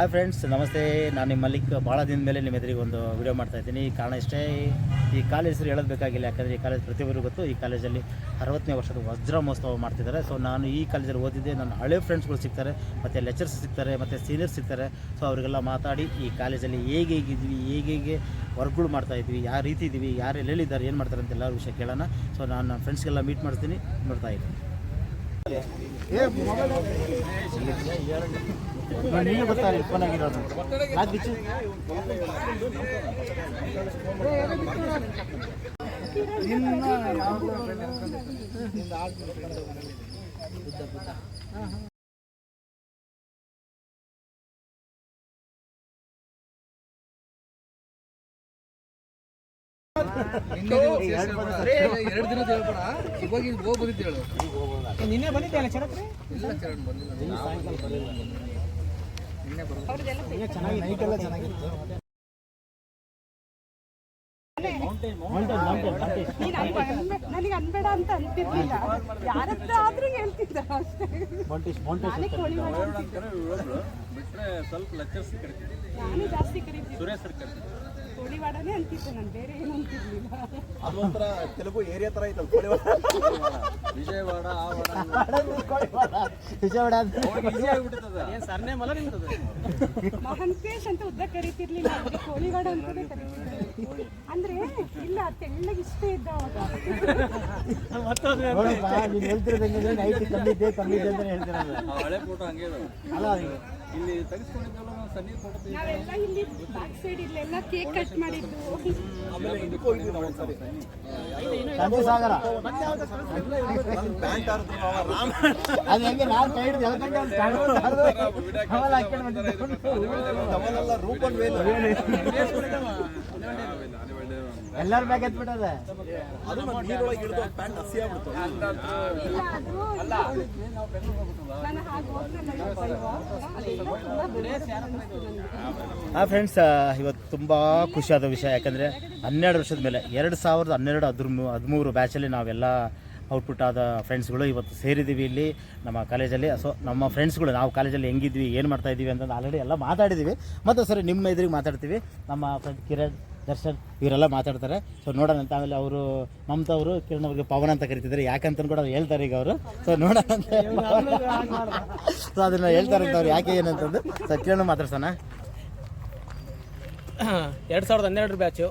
Hi friends ನಮಸ್ತೆ. ನಾನು ನಿಮ್ಮ ಮಲ್ಲಿಕ್. ಭಾಳ ದಿನದ ಮೇಲೆ ನಿಮ್ಮ ಎದುರಿಗೆ ಒಂದು ವಿಡಿಯೋ ಮಾಡ್ತಾ ಇದ್ದೀನಿ. ಕಾರಣ ಇಷ್ಟೇ, ಈ ಕಾಲೇಜ್ ಹೆಸರು ಹೇಳೋದು ಬೇಕಾಗಿಲ್ಲ. ಯಾಕಂದರೆ ಈ ಕಾಲೇಜ್ ಪ್ರತಿಯೊಬ್ಬರಿಗೂ ಗೊತ್ತು, ಈ ಕಾಲೇಜಲ್ಲಿ ಅರವತ್ತನೇ ವರ್ಷದ ವಜ್ರ ಮಹೋತ್ಸವ ಮಾಡ್ತಿದ್ದಾರೆ. ಸೊ ನಾನು ಈ ಕಾಲೇಜಲ್ಲಿ ಓದಿದ್ದೆ. ನನ್ನ ಹಳೆ ಫ್ರೆಂಡ್ಸ್ಗಳು ಸಿಗ್ತಾರೆ, ಮತ್ತು ಲೆಕ್ಚರ್ಸ್ ಸಿಗ್ತಾರೆ, ಮತ್ತು ಸೀನಿಯರ್ಸ್ ಸಿಗ್ತಾರೆ. ಸೊ ಅವರಿಗೆಲ್ಲ ಮಾತಾಡಿ, ಈ ಕಾಲೇಜಲ್ಲಿ ಹೇಗೆ ಹೇಗಿದ್ವಿ ಹೇಗೆ ಹೇಗೆ ವರ್ಕ್ಗಳು ಮಾಡ್ತಾ ಇದ್ವಿ ಯಾವ ರೀತಿ ಇದ್ದೀವಿ ಯಾರು ಎಲ್ಲೆಲ್ಲಿದ್ದಾರೆ ಏನು ಮಾಡ್ತಾರೆ ಅಂತ ಎಲ್ಲ ವಿಷಯ ಕೇಳೋಣ. ಸೊ ನಾನು ನನ್ನ ಫ್ರೆಂಡ್ಸ್ಗೆಲ್ಲ ಮೀಟ್ ಮಾಡ್ತೀನಿ, ನೋಡ್ತಾ ಇದ್ದೀನಿ. ನೀನು ಗೊತ್ತಾರೆ ಫೋನ್ ಆಗಿರೋದು ಅದು ಬಿಚ್ಚು ಎರಡು ದಿನ ಹೇಳ್ಬೇಡ ಇವಾಗ ಇಲ್ಲಿ ಹೋಗಿ ಬಂದಿದ್ದು ಹೇಳು. ನಿನ್ನೆ ಬಂದಿದ್ದೆ ಅಲ್ಲ ಚರತ್ರಿ ಇಲ್ಲ ಚರಣ್ ಬಂದಿಲ್ಲ ನಿನ್ನೆ ಚೆನ್ನಾಗಿ ನೈಟ್ ಎಲ್ಲ ಚೆನ್ನಾಗಿತ್ತು. ನನಗೆ ಅನ್ಬೇಡ ಅಂತ ಅಂತಿರ್ಲಿಲ್ಲ. ಯಾರತ್ರ ಆದ್ರೂ ಹೇಳ್ತಿದ್ದ ಅಷ್ಟೇ. ನಾನೇ ಕೋಳಿ ಬಿಟ್ರೆ ಸ್ವಲ್ಪ ಲೆಕ್ಚರ್ಸ್ ಕರಿತೀನಿ ನಾನು ಜಾಸ್ತಿ ಕರೀತಿದ್ದೆ. ಸುರೇಶ್ ಸರ್ ಕರಿತೀವಿ ಕೋಳಿವಾಡನೇ ಅಂತಿದ್ದೆ ನಾನು ಬೇರೆ ಏನು ಅಂತಿರ್ಲಿಲ್ಲ. ಅದೊಂಥರ ತೆಲುಗು ಏರಿಯಾ ತರ ಐತಲ್ಲ ಕೋಳಿವಾಡ? ವಿಜಯವಾಡ ಆ ವಾಡ. ವಿಜಯವಾಡ ಏನ್ ನಿಮ್ದು ಮಹಂತೇಶ್ ಅಂತ ಉದ್ದ ಕರಿತಿರ್ಲಿಲ್ಲ ಅವ್ರಿಗೆ ಕೋಳಿವಾಡ ಅಂತಲೇ ಕರೀತಿದ್ದೆ ಅಂದ್ರೆ ಇಲ್ಲ ತೆಳ್ಳಗೆ ಇಷ್ಟ ಇದ್ದ ಅವಾಗ ನೋಡಪ್ಪ ನೀನು ಹೇಳ್ತಿರೋದಂಗೆ ನೈಟ್ ಕಮ್ಮಿದ್ದೆ ಕಮ್ಮಿದ್ದೆ ಅಂತ ಹೇಳ್ತಿರೋದು. ಆ ಹಳೆ ಫೋಟೋ ಹಂಗೆ ಅಲ್ಲ ಇಲ್ಲಿ ತೆಗೆಸ್ಕೊಂಡಿದ್ದೆಲ್ಲ ನಾವು ಸನ್ನಿ ಫೋಟೋ ನಾವೆಲ್ಲ ಇಲ್ಲಿ ಬ್ಯಾಕ್ ಸೈಡ್ ಇಲ್ಲೆಲ್ಲ ಕೇಕ್ ಕಟ್ ಮಾಡಿದ್ದು. ಆಮೇಲೆ ಇದಕ್ಕೂ ಹೋಗಿದ್ವಿ ನಾವು ಒಂದ್ಸರಿ ಸಂಜೆ ಸಾಗರ. ಪ್ಯಾಂಟ್ ಹರಿದ್ರು ನಾವು ರಾಮ. ಅದು ಹೆಂಗೆ ನಾನು ಕೈ ಹಿಡಿದು ಎಳ್ಕೊಂಡೆ ಬಂದಿದ್ದು. ವೇಲ್ ಎಲ್ಲರ ಬ್ಯಾಗ್ ಎತ್ಬಿಟ್ಟದೆ? ಅದು ನೀರೊಳಗೆ ಹಿಡಿದು ಪ್ಯಾಂಟ್ ಹಸಿ ಆಗ್ಬಿಡ್ತು. ಹಾಂ ಫ್ರೆಂಡ್ಸ್ ಇವತ್ತು ತುಂಬ ಖುಷಿಯಾದ ವಿಷಯ. ಯಾಕಂದರೆ ಹನ್ನೆರಡು ವರ್ಷದ ಮೇಲೆ ಎರಡು ಸಾವಿರದ ಹನ್ನೆರಡು ಹದಿಮೂ ಹದಿಮೂರು ಬ್ಯಾಚಲ್ಲಿ ನಾವೆಲ್ಲ ಔಟ್ಪುಟ್ ಆದ ಫ್ರೆಂಡ್ಸ್ಗಳು ಇವತ್ತು ಸೇರಿದ್ದೀವಿ ಇಲ್ಲಿ ನಮ್ಮ ಕಾಲೇಜಲ್ಲಿ ಸೊ ನಮ್ಮ ಫ್ರೆಂಡ್ಸ್ಗಳು ನಾವು ಕಾಲೇಜಲ್ಲಿ ಹೆಂಗಿದ್ವಿ ಏನು ಮಾಡ್ತಾ ಇದ್ದೀವಿ ಅಂತ ಆಲ್ರೆಡಿ ಎಲ್ಲ ಮಾತಾಡಿದ್ದೀವಿ ಮತ್ತು ಸರಿ ನಿಮ್ಮ ಎದುರಿಗೆ ಮಾತಾಡ್ತೀವಿ. ನಮ್ಮ ಫ್ರೆಂಡ್ ಕಿರಣ್ ದರ್ಶನ್ ಇವರೆಲ್ಲ ಮಾತಾಡ್ತಾರೆ. ಸೊ ನೋಡೋಣ ಅಂತ ಆಮೇಲೆ ಅವರು ಮಮತಾ ಅವರು ಕಿರಣ್ ಅವ್ರಿಗೆ ಪವನ್ ಅಂತ ಕರಿತಿದ್ದಾರೆ. ಯಾಕಂತ ಕೂಡ ಅವ್ರು ಹೇಳ್ತಾರೆ ಈಗ ಅವರು. ಸೊ ನೋಡೋಣ ಅಂತ ಸೊ ಅದನ್ನು ಹೇಳ್ತಾರೆ ಅಂತ ಅವ್ರು. ಯಾಕೆ ಏನಂತಂದು ಸೊ ಕಿರಣ್ ಮಾತಾಡ್ಸೋಣ. ಎರಡು ಸಾವಿರದ ಹನ್ನೆರಡರ ಬ್ಯಾಚು.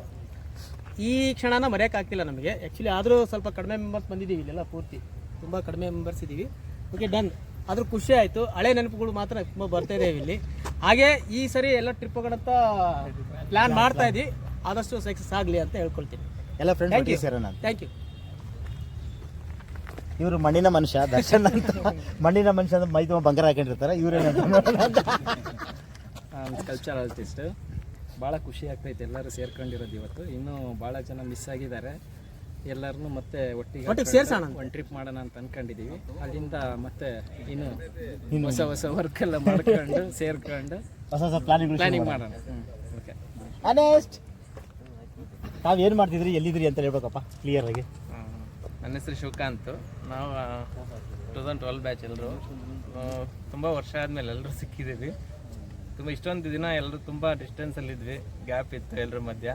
ಈ ಕ್ಷಣನ ಮರೆಯೋಕ್ಕಾಗ್ತಿಲ್ಲ ನಮಗೆ. ಆ್ಯಕ್ಚುಲಿ ಆದರೂ ಸ್ವಲ್ಪ ಕಡಿಮೆ ಮೆಂಬರ್ಸ್ ಬಂದಿದ್ದೀವಿ ಇಲ್ಲೆಲ್ಲ ಪೂರ್ತಿ. ತುಂಬ ಕಡಿಮೆ ಮೆಂಬರ್ಸ್ ಇದ್ದೀವಿ. ಓಕೆ ಡನ್ ಆದರೂ ಖುಷಿ ಆಯಿತು. ಹಳೆ ನೆನಪುಗಳು ಮಾತ್ರ ತುಂಬ ಬರ್ತಾ ಇದ್ದೇವೆ ಇಲ್ಲಿ. ಹಾಗೆ ಈ ಸರಿ ಎಲ್ಲ ಟ್ರಿಪ್ಗಳಂತ ಪ್ಲ್ಯಾನ್ ಮಾಡ್ತಾ ಆದಷ್ಟು ಸಕ್ಸಸ್ ಆಗಲಿ ಅಂತ ಹೇಳ್ಕೊಳ್ತೀನಿ. ಎಲ್ಲ ಫ್ರೆಂಡ್ ಥ್ಯಾಂಕ್ ಯು ಸೇರೋಣ ಅಂತ. ಥ್ಯಾಂಕ್ ಯು ಇವರು ಮಣ್ಣಿನ ಮನುಷ್ಯ ದರ್ಶನ್ ಅಂತ. ಮಣ್ಣಿನ ಮನುಷ್ಯ ಅಂದ್ರೆ ಮೈ ತುಂಬ ಬಂಗಾರ ಹಾಕೊಂಡಿರ್ತಾರೆ. ಇವ್ರೇನಂತ ಕಲ್ಚರ್ ಆರ್ಟಿಸ್ಟ್ ಭಾಳ ಖುಷಿ ಆಗ್ತೈತೆ ಎಲ್ಲರೂ ಸೇರ್ಕೊಂಡಿರೋದು ಇವತ್ತು. ಇನ್ನೂ ಭಾಳ ಜನ ಮಿಸ್ ಆಗಿದ್ದಾರೆ. ಎಲ್ಲರನ್ನೂ ಮತ್ತೆ ಒಟ್ಟಿಗೆ ಒಟ್ಟಿಗೆ ಸೇರ್ಸೋಣ ಅಂತ. ಒಂದು ಟ್ರಿಪ್ ಮಾಡೋಣ ಅಂತ ಅನ್ಕೊಂಡಿದೀವಿ. ಅಲ್ಲಿಂದ ಮತ್ತೆ ಇನ್ನು ಹೊಸ ಹೊಸ ವರ್ಕ್ ಎಲ್ಲ ಮಾಡ್ಕೊಂಡು ಸೇರ್ಕೊಂಡು ಹೊಸ ಹೊಸ ಪ್ಲಾನಿಂಗ್ ಪ್ಲಾನಿಂಗ್ ಮಾಡೋಣ. ಓಕೆ ಅನೆಸ್ಟ್ ತಾವು ಏನು ಮಾಡ್ತಿದ್ರಿ ಎಲ್ಲಿದ್ರಿ ಅಂತ ಹೇಳ್ಬೇಕಪ್ಪ ಕ್ಲಿಯರ್ ಆಗಿ. ನನ್ನ ಹೆಸರು ಶಿವಕಾಂತ್ ನಾವು ಟೂ ತೌಸಂಡ್ ಟ್ವೆಲ್ ಬ್ಯಾಚ್ ಎಲ್ಲರೂ ತುಂಬ ವರ್ಷ ಆದಮೇಲೆ ಎಲ್ಲರೂ ಸಿಕ್ಕಿದ್ದೀವಿ. ತುಂಬ ಇಷ್ಟೊಂದು ದಿನ ಎಲ್ಲರೂ ತುಂಬ ಡಿಸ್ಟೆನ್ಸಲ್ಲಿದ್ವಿ ಗ್ಯಾಪ್ ಇತ್ತು ಎಲ್ಲರ ಮಧ್ಯ.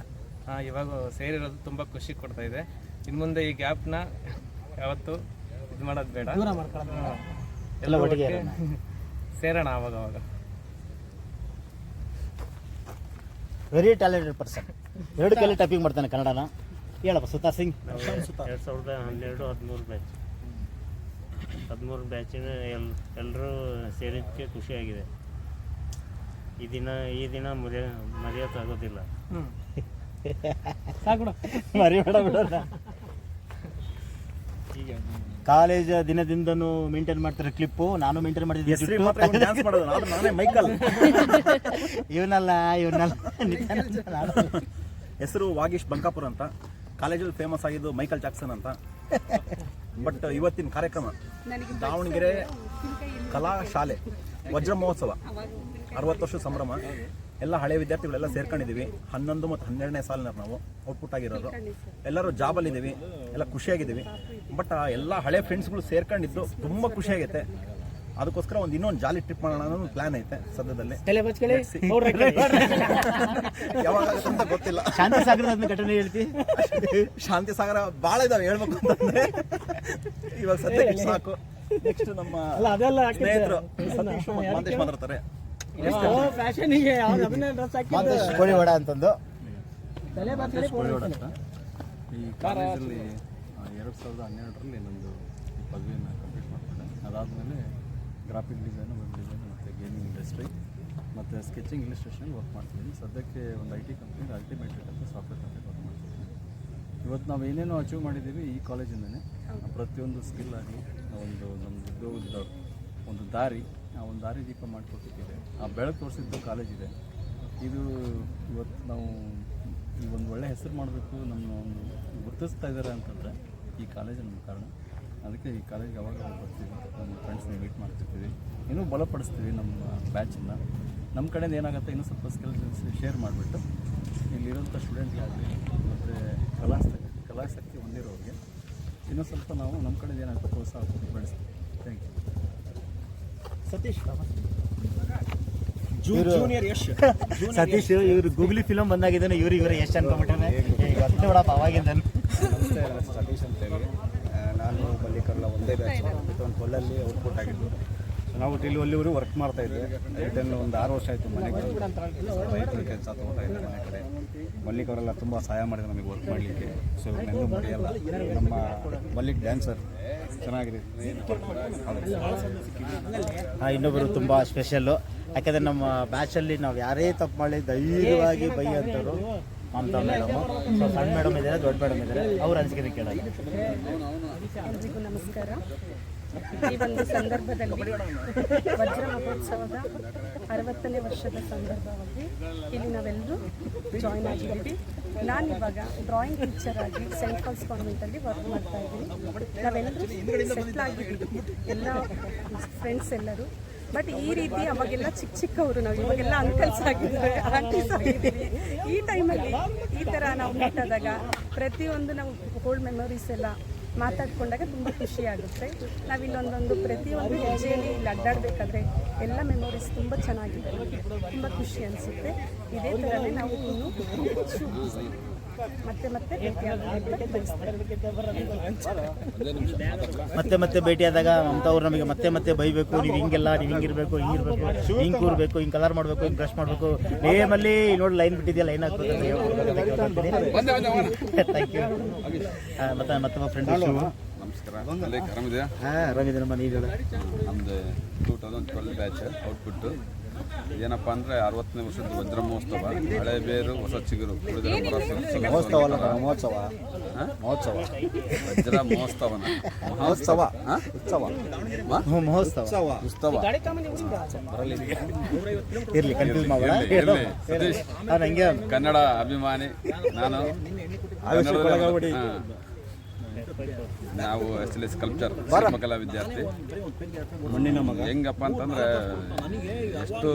ಇವಾಗ ಸೇರಿರೋದು ತುಂಬ ಖುಷಿ ಕೊಡ್ತಾ ಇದೆ. ಇನ್ನು ಮುಂದೆ ಈ ಗ್ಯಾಪ್ನ ಯಾವತ್ತು ಇದು ಮಾಡೋದು ಬೇಡ. ಎಲ್ಲ ಒಟ್ಟಿಗೆ ಒಟ್ಟಿಗೆ ಸೇರೋಣ ಅವಾಗ ಅವಾಗ ವೆರಿ ಟ್ಯಾಲೆಂಟೆಡ್ ಪರ್ಸನ್ ಎರಡು ಕೈಲಿ ಟೈಪಿಂಗ್ ಮಾಡ್ತಾನೆ ಕನ್ನಡನ. ಹೇಳಪ್ಪ ಸುತಾರ್ ಸಿಂಗ್. ಎರಡು ಸಾವಿರದ ಹನ್ನೆರಡು ಹದಿಮೂರು ಬ್ಯಾಚ್ ಹದಿಮೂರು ಬ್ಯಾಚಿನ ಎಲ್ ಎಲ್ಲರೂ ಸೇರಿದ್ದಕ್ಕೆ ಖುಷಿಯಾಗಿದೆ ಈ ದಿನ ಈ ದಿನ ಮರೆಯ ಮರೆಯೋಕ್ಕಾಗೋದಿಲ್ಲ ಸಾಕು ಮರಿಬೇಡ ಬಿಡೋಣ. ಕಾಲೇಜ್ ದಿನದಿಂದನೂ ಮೇಂಟೈನ್ ಮಾಡ್ತಾರೆ ಕ್ಲಿಪ್ಪು ನಾನು ಮೇಂಟೈನ್ ಮಾಡಿದ್ದೀನಿ ಮಾತ್ರ ಡ್ಯಾನ್ಸ್ ಮಾಡೋದು ನಾನು ನಾನೇ ಮೈಕಲ್. ಇವನಲ್ಲ ಇವನಲ್ಲ ಹೆಸರು ವಾಗೀಶ್ ಬಂಕಾಪುರ್ ಅಂತ. ಕಾಲೇಜಲ್ಲಿ ಫೇಮಸ್ ಆಗಿದ್ದು ಮೈಕಲ್ ಜಾಕ್ಸನ್ ಅಂತ. ಬಟ್ ಇವತ್ತಿನ ಕಾರ್ಯಕ್ರಮ ದಾವಣಗೆರೆ ಕಲಾ ಶಾಲೆ ವಜ್ರ ಮಹೋತ್ಸವ. ಅರವತ್ತು ವರ್ಷ ಸಂಭ್ರಮ. ಎಲ್ಲ ಹಳೆ ವಿದ್ಯಾರ್ಥಿಗಳೆಲ್ಲ ಸೇರ್ಕೊಂಡಿದ್ದೀವಿ. ಹನ್ನೊಂದು ಮತ್ತು ಹನ್ನೆರಡನೇ ಸಾಲಿನ ನಾವು. ಔಟ್ಪುಟ್ ಆಗಿರೋದು. ಎಲ್ಲರೂ ಜಾಬಲ್ಲಿದ್ದೀವಿ. ಎಲ್ಲ ಖುಷಿಯಾಗಿದ್ದೀವಿ. ಬಟ್ ಆ ಎಲ್ಲ ಹಳೆ ಫ್ರೆಂಡ್ಸ್ಗಳು ಸೇರ್ಕೊಂಡಿದ್ದು ತುಂಬ ಖುಷಿಯಾಗೈತೆ. ಅದಕ್ಕೋಸ್ಕರ ಒಂದು ಇನ್ನೊಂದು ಜಾಲಿ ಟ್ರಿಪ್ ಮಾಡೋಣ ಅನ್ನೋ ಪ್ಲಾನ್ ಐತೆ ಸದ್ಯದಲ್ಲಿ. ತಲೆ ಬಚ್ಕೊಳ್ಳಿ. ಅವ್ರ ಯಾವಾಗ ಅಂತ ಗೊತ್ತಿಲ್ಲ. ಶಾಂತಿ ಸಾಗರದ ಘಟನೆ ಹೇಳ್ತಿ? ಶಾಂತಿ ಸಾಗರ ಭಾಳ ಇದಾವೆ ಹೇಳ್ಬೇಕು ಅಂತಂದ್ರೆ. ಇವಾಗ ಸದ್ಯಕ್ಕೆ ಸಾಕು. ನೆಕ್ಸ್ಟ್ ನಮ್ಮ ಅಲ್ಲ ಅದೆಲ್ಲ. ಸ್ನೇಹಿತರು ಸತೀಶ್ ಮಾಂತೇಶ್ ಮಾತಾಡ್ತಾರೆ. ಫ್ಯಾಷನಿಗೆ ಅಂತಂದು. ಬಚ್ಕೊಳ್ಳಿ ಈ ಕಾಲೇಜಲ್ಲಿ ಎರಡು ಸಾವಿರದ ಹನ್ನೆರಡರಲ್ಲಿ ನಂದು ಪದವಿಯನ್ನು ಕಂಪ್ಲೀಟ್ ಮಾಡಿಕೊಂಡೆ ಅದಾದಮೇಲೆ ಗ್ರಾಫಿಕ್ ಡಿಸೈನು ವೆಬ್ ಡಿಸೈನ್ ಮತ್ತು ಗೇಮಿಂಗ್ ಇಂಡಸ್ಟ್ರಿ ಮತ್ತು ಸ್ಕೆಚಿಂಗ್ ಇಲಿಸ್ಟ್ರೇಷನ್ ವರ್ಕ್ ಮಾಡ್ತಿದ್ದೀನಿ. ಸದ್ಯಕ್ಕೆ ಒಂದು ಐ ಟಿ ಕಂಪ್ನಿ ಅಲ್ಟಿಮೇಟೆಡ್ ಅಂತ ಸಾಫ್ಟ್ವೇರ್ ಕಂಪ್ನಿ ವರ್ಕ್ ಮಾಡ್ತಿದ್ದೀನಿ. ಇವತ್ತು ನಾವು ಏನೇನು ಅಚೀವ್ ಮಾಡಿದ್ದೀವಿ ಈ ಕಾಲೇಜಿಂದನೇ. ಪ್ರತಿಯೊಂದು ಸ್ಕಿಲ್ ಆಗಲಿ ಒಂದು ನಮ್ಮ ಉದ್ಯೋಗದ ಒಂದು ದಾರಿ ಆ ಒಂದು ದಾರಿ ದೀಪ ಮಾಡಿಕೊಟ್ಟಿದ್ದೆ ಆ ಬೆಳಕು ತೋರಿಸಿದ್ದು ಕಾಲೇಜಿದೆ ಇದು. ಇವತ್ತು ನಾವು ಈ ಒಂದು ಒಳ್ಳೆ ಹೆಸರು ಮಾಡಬೇಕು ನಮ್ಮ ಒಂದು ಗುರುತಿಸ್ತಾ ಇದ್ದಾರೆ ಅಂತಂದರೆ ಈ ಕಾಲೇಜಿನ ನಮ್ಮ ಕಾರಣ. ಅದಕ್ಕೆ ಈ ಕಾಲೇಜ್ಗೆ ಯಾವಾಗ ಬರ್ತೀವಿ ನಮ್ಮ ಫ್ರೆಂಡ್ಸ್ನ ಮೀಟ್ ಮಾಡ್ತಿರ್ತೀವಿ. ಇನ್ನೂ ಬಲಪಡಿಸ್ತೀವಿ ನಮ್ಮ ಬ್ಯಾಚನ್ನು ನಮ್ಮ ಕಡೆಯಿಂದ ಏನಾಗುತ್ತೆ ಇನ್ನೂ ಸ್ವಲ್ಪ ಸ್ಕಿಲ್ಸ್ ಶೇರ್ ಮಾಡಿಬಿಟ್ಟು ಇಲ್ಲಿರೋಂಥ ಸ್ಟೂಡೆಂಟ್ಗಾಗಲಿ ಮತ್ತು ಕಲಾಸಕ್ತಿ ಕಲಾಸಕ್ತಿ ಹೊಂದಿರೋರಿಗೆ ಇನ್ನೂ ಸ್ವಲ್ಪ ನಾವು ನಮ್ಮ ಕಡೆಯಿಂದ ಏನಾಗುತ್ತೆ ಪ್ರೋತ್ಸಾಹ ಬೆಳೆಸ್ತೀವಿ. Thank you Satish junior Yash. Satish ಇವ್ರು ಗೂಗ್ಲಿ ಫಿಲಮ್ ಬಂದಾಗಿದ್ದಾನೆ ಇವ್ರು ಇವರೇ ಎಷ್ಟು ಅನ್ಕೊಂಡ್ಬಿಟ್ರೆ. ಗೊತ್ತೇ ಬಿಡಪ್ಪ ಅವಾಗಿಂದ ನಮಸ್ತೆ ಸತೀಶ್ ಅಂತೇಳಿ. ಒಂದೇ ಬ್ಯಾಚ್ ಒಂದು ಕೊಲ್ಲಲ್ಲಿ ಔಟ್ಪುಟ್ ಆಗಿದ್ದು. ನಾವು ಇಲ್ಲಿ ಅಲ್ಲಿವರು ವರ್ಕ್ ಮಾಡ್ತಾ ಇದ್ದೆ. ರಿಟರ್ನ್ ಒಂದು ಆರು ವರ್ಷ ಆಯಿತು ಮನೆ ರೈತರ ಕೆಲಸ ತೊಗೊಳ್ತಾ ಇದ್ದೆ ಮನೆ ಕಡೆ. ಮಲ್ಲಿಕ್ ಅವರೆಲ್ಲ ತುಂಬ ಸಹಾಯ ಮಾಡಿದ್ರು ನಮಗೆ ವರ್ಕ್ ಮಾಡಲಿಕ್ಕೆ. ಸೊ ಇವ್ರನ್ನೆಲ್ಲೂ ಮರೆಯಲ್ಲ ನಮ್ಮ ಮಲ್ಲಿಕ್ ಡ್ಯಾನ್ಸರ್ ಚೆನ್ನಾಗಿದೆ. ಇನ್ನೊಬ್ಬರು ತುಂಬ ಸ್ಪೆಷಲ್ಲು ಯಾಕಂದರೆ ನಮ್ಮ ಬ್ಯಾಚಲ್ಲಿ ನಾವು ಯಾರೇ ತಪ್ಪು ಮಾಡಿ ಧೈರ್ಯವಾಗಿ ಬೈಯಂಥವ್ರು ಮಮತಾ ಮೇಡಮ್ ಸೊ ಸಣ್ಣ ಮೇಡಮ್ ಇದ್ದಾರೆ, ದೊಡ್ಡ ಮೇಡಮ್ ಇದ್ದಾರೆ. ಅವ್ರ ಅನಿಸಿಕೆ ಕೇಳೋಣ. ನಮಸ್ಕಾರ. ಈ ಒಂದು ಸಂದರ್ಭದಲ್ಲಿ ವಜ್ರ ಮಹೋತ್ಸವದ ಅರವತ್ತನೇ ವರ್ಷದ ಸಂದರ್ಭವಾಗಿ ಇಲ್ಲಿ ನಾವೆಲ್ಲರೂ ಜಾಯಿನ್ ಆಗಿದ್ದೀವಿ. ನಾನು ಇವಾಗ ಡ್ರಾಯಿಂಗ್ ಟೀಚರ್ ಆಗಿ ಸೆಂಟ್ ಪಾಲ್ಸ್ ಕಾನ್ವೆಂಟಲ್ಲಿ ವರ್ಕ್ ಮಾಡ್ತಾ ಇದ್ದೀನಿ. ನಾವೆಲ್ಲರೂ ಸೆಟ್ಲ್ ಆಗಿದ್ದೀವಿ. ಎಲ್ಲ ಫ್ರೆಂಡ್ಸ್ ಎಲ್ಲರೂ. ಬಟ್ ಈ ರೀತಿ ಅವಾಗೆಲ್ಲ ಚಿಕ್ಕ ಚಿಕ್ಕವರು ನಾವು, ಇವಾಗೆಲ್ಲ ಅಂಕಲ್ಸ್ ಆಗಿದ್ದಾರೆ ಆಂಟೀಸ್ ಆಗಿದ್ದೀವಿ. ಈ ಟೈಮಲ್ಲಿ ಈ ಥರ ನಾವು ಮೀಟ್ ಆದಾಗ ಪ್ರತಿಯೊಂದು ನಾವು ಓಲ್ಡ್ ಮೆಮೊರೀಸ್ ಎಲ್ಲ ಮಾತಾಡ್ಕೊಂಡಾಗ ತುಂಬ ಖುಷಿ ಆಗುತ್ತೆ. ನಾವು ಇಲ್ಲೊಂದೊಂದು ಪ್ರತಿಯೊಂದು ಹೆಜ್ಜೆಯಲ್ಲಿ ಇಲ್ಲಿ ಅಡ್ಡಾಡಬೇಕಾದ್ರೆ ಎಲ್ಲ ಮೆಮೊರೀಸ್ ತುಂಬ ಚೆನ್ನಾಗಿದೆ ತುಂಬ ಖುಷಿ ಅನಿಸುತ್ತೆ. ಇದೇ ಥರನೇ ನಾವು ಇನ್ನೂ ಹೆಚ್ಚು ಮತ್ತೆ ಮತ್ತೆ ಭೇಟಿ ಮತ್ತೆ ಮತ್ತೆ ಭೇಟಿಯಾದಾಗ ಅಂಥವ್ರು ನಮಗೆ ಮತ್ತೆ ಮತ್ತೆ ಬೈಬೇಕು ನೀವು ಹಿಂಗೆಲ್ಲ ನೀವು ಹಿಂಗಿರ್ಬೇಕು ಹಿಂಗಿರ್ಬೇಕು ಹಿಂಗೆ ಕೂರ್ಬೇಕು ಹಿಂಗೆ ಕಲರ್ ಮಾಡಬೇಕು ಹಿಂಗೆ ಬ್ರಷ್ ಮಾಡಬೇಕು. ನೇಮಲ್ಲಿ ನೋಡಿ ಲೈನ್ ಬಿಟ್ಟಿದೆಯಾ? ಲೈನ್ ಹಾಕ್ಬೇಕು ಥ್ಯಾಂಕ್ ಯು ಮತ್ತೆ ನಮ್ಮ ಫ್ರೆಂಡ್ ನಮಸ್ಕಾರ. ಆರಾಮಿದ್ದೀನಮ್ಮ ನೀವು ಹೇಳು. ನಮ್ದು two thousand twelve batch output ಏನಪ್ಪ ಅಂದರೆ ಅರವತ್ತನೇ ವರ್ಷದ ವಜ್ರ ಮಹೋತ್ಸವ ಹಳೆ ಬೇರು ಹೊಸ ಚಿಗುರು ಮಹೋತ್ಸವ ಅಲ್ಲ ಮಹೋತ್ಸವ. ಮಹೋತ್ಸವ. ವಜ್ರ ಮಹೋತ್ಸವನ. ಮಹೋತ್ಸವ. ಹಾ? ಉತ್ಸವ. ಮಹೋತ್ಸವ. ಉತ್ಸವ. ಇರಲಿ ಕನ್ಫ್ಯೂಸ್ ಮಾಡಬೇಡ ಇರ್ಲಿ. ಸತೀಶ್ ಕನ್ನಡ ಅಭಿಮಾನಿ ನಾನು. ಕನ್ನಡದಲ್ಲಿ- ಹಾ. ನಾವು ಆಕ್ಚುಲಿ ಸ್ಕಲ್ಪ್ಚರ್ ಕಲಾ ವಿದ್ಯಾರ್ಥಿ. ಮಣ್ಣಿನ ಮಗ. ಹೆಂಗಪ್ಪ ಅಂತಂದ್ರೆ ಎಷ್ಟು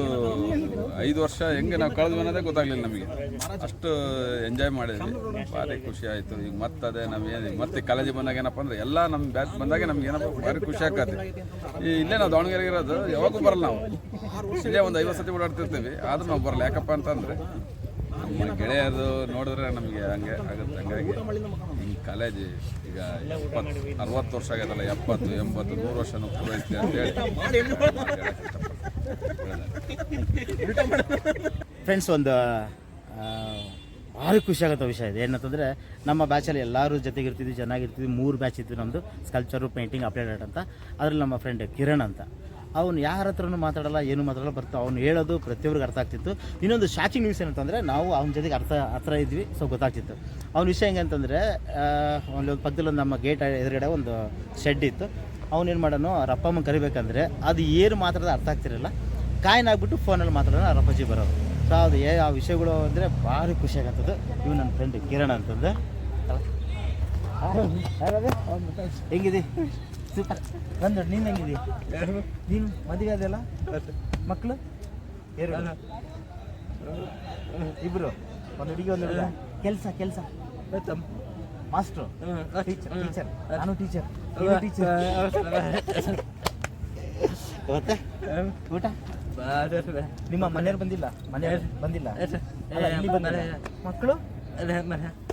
ಐದು ವರ್ಷ ಹೆಂಗೆ ನಾವು ಕಳೆದ್ವಿ ಅನ್ನೋದೇ ಗೊತ್ತಾಗ್ಲಿಲ್ಲ ನಮಗೆ. ಅಷ್ಟು ಎಂಜಾಯ್ ಮಾಡಿದ್ವಿ. ಭಾರಿ ಖುಷಿ ಆಯಿತು. ಈಗ ಮತ್ತೆ ಅದೇ ನಮ್ಗೆ ಮತ್ತೆ ಕಾಲೇಜಿಗೆ ಬಂದಾಗ ಏನಪ್ಪ ಅಂದ್ರೆ ಎಲ್ಲ ನಮ್ಮ ಬ್ಯಾಚ್ ಬಂದಾಗ ನಮ್ಗೆ ಏನಪ್ಪ ಭಾರಿ ಖುಷಿ ಆಗತ್ತೆ ಈ ಇಲ್ಲೇ ನಾವು ದಾವಣಗೆರೆಗೆ ಇರೋದು ಯಾವಾಗೂ ಬರಲ್ಲ ನಾವು. ಇಲ್ಲೇ ಒಂದು ಐವತ್ತು ಸತಿ ಓಡಾಡ್ತಿರ್ತೀವಿ ಆದ್ರೂ ನಾವು ಬರಲ್ಲ. ಯಾಕಪ್ಪ ಅಂತಂದ್ರೆ ನಮ್ಮ ಗೆಳೆಯರು ನೋಡಿದ್ರೆ ನಮಗೆ ಹಂಗೆ ಆಗುತ್ತೆ ಹಂಗಾಗಿ ಕಾಲೇಜ್ ಈಗ ಅರವತ್ತು ವರ್ಷ ಆಗ್ಯದಲ್ಲ ಎಪ್ಪತ್ತು ಎಂಬತ್ತು ನೂರು ವರ್ಷ ಪೂರೈಸ್ತೀವಿ ಅಂತ ಹೇಳಿ. ಫ್ರೆಂಡ್ಸ್ ಒಂದು ಭಾರಿ ಖುಷಿ ಆಗುತ್ತೆ ವಿಷಯ. ಇದೆ ಏನಂತಂದರೆ ನಮ್ಮ ಬ್ಯಾಚಲ್ಲಿ ಎಲ್ಲರೂ ಜೊತೆಗೆ ಇರ್ತಿದ್ವಿ ಚೆನ್ನಾಗಿರ್ತಿದ್ವಿ ಮೂರು ಬ್ಯಾಚ್ ಇತ್ತು ನಮ್ಮದು ಸ್ಕಲ್ಚರು ಪೇಂಟಿಂಗ್ ಅಪ್ಡೇಟ್ ಅಂತ. ಅದ್ರಲ್ಲಿ ನಮ್ಮ ಫ್ರೆಂಡ್ ಕಿರಣ್ ಅಂತ. ಅವನು ಯಾರ ಹತ್ರನೂ ಮಾತಾಡಲ್ಲ ಏನು ಮಾತಾಡಲ್ಲ ಬರ್ತಾ ಅವ್ನು ಹೇಳೋದು ಪ್ರತಿಯೊಬ್ಬರಿಗೆ ಅರ್ಥ ಆಗ್ತಿತ್ತು. ಇನ್ನೊಂದು ಶಾಕಿಂಗ್ ನ್ಯೂಸ್ ಏನಂತಂದರೆ ನಾವು ಅವನ ಜೊತೆಗೆ ಅರ್ಥ ಹತ್ರ ಇದ್ವಿ ಸೊ ಗೊತ್ತಾಗ್ತಿತ್ತು. ಅವನ ವಿಷಯ ಹೆಂಗೆ ಅಂತಂದರೆ ಒಂದು ಪಕ್ಕದಲ್ಲಿ ಒಂದು ನಮ್ಮ ಗೇಟ್ ಎದುರುಗಡೆ ಒಂದು ಶೆಡ್ ಇತ್ತು. ಅವನೇನು ಮಾಡೋನು ಅವ್ರ ಅಪ್ಪ ಅಮ್ಮನ ಕರಿಬೇಕಂದ್ರೆ ಅದು ಏನು ಮಾತಾಡೋದು ಅರ್ಥ ಆಗ್ತಿರಲಿಲ್ಲ. ಕಾಯಿನಾಗ್ಬಿಟ್ಟು ಫೋನಲ್ಲಿ ಮಾತಾಡೋಣ ಅವ್ರ ಅಪ್ಪಾಜಿ ಬರೋರು ಸೊ ಅದು ಏ ಆ ವಿಷಯಗಳು ಅಂದರೆ ಭಾರಿ ಖುಷಿಯಾಗತ್ತದು ಆಗತ್ತದು. ಇವ್ ನನ್ನ ಫ್ರೆಂಡ್ ಕಿರಣ್ ಅಂತಂದು. ಹೆಂಗಿದೆ? ಸೂಪರ್ ಬಂದು ನೀನು ಹೆಂಗಿದಿ ನೀನು ಮದುವೆ ಅದೆಲ್ಲ ಮಕ್ಕಳು ಎರಡು. ಇಬ್ರು. ಒಂದು ಹುಡುಗಿ ಒಂದು ಹುಡುಗ. ಕೆಲಸ ಕೆಲಸ. ಮಾಸ್ಟ್ರು ಟೀಚರ್ ಟೀಚರ್ ನಾನು ಟೀಚರ್ ಟೀಚರ್ ಮತ್ತೆ? ಊಟ? ನಿಮ್ಮ ಮನೆಯವ್ರು ಬಂದಿಲ್ಲ? ಮನೆ ಬಂದಿಲ್ಲ? ಇಲ್ಲಿ ಬಂದಿಲ್ಲ. ಮಕ್ಕಳು?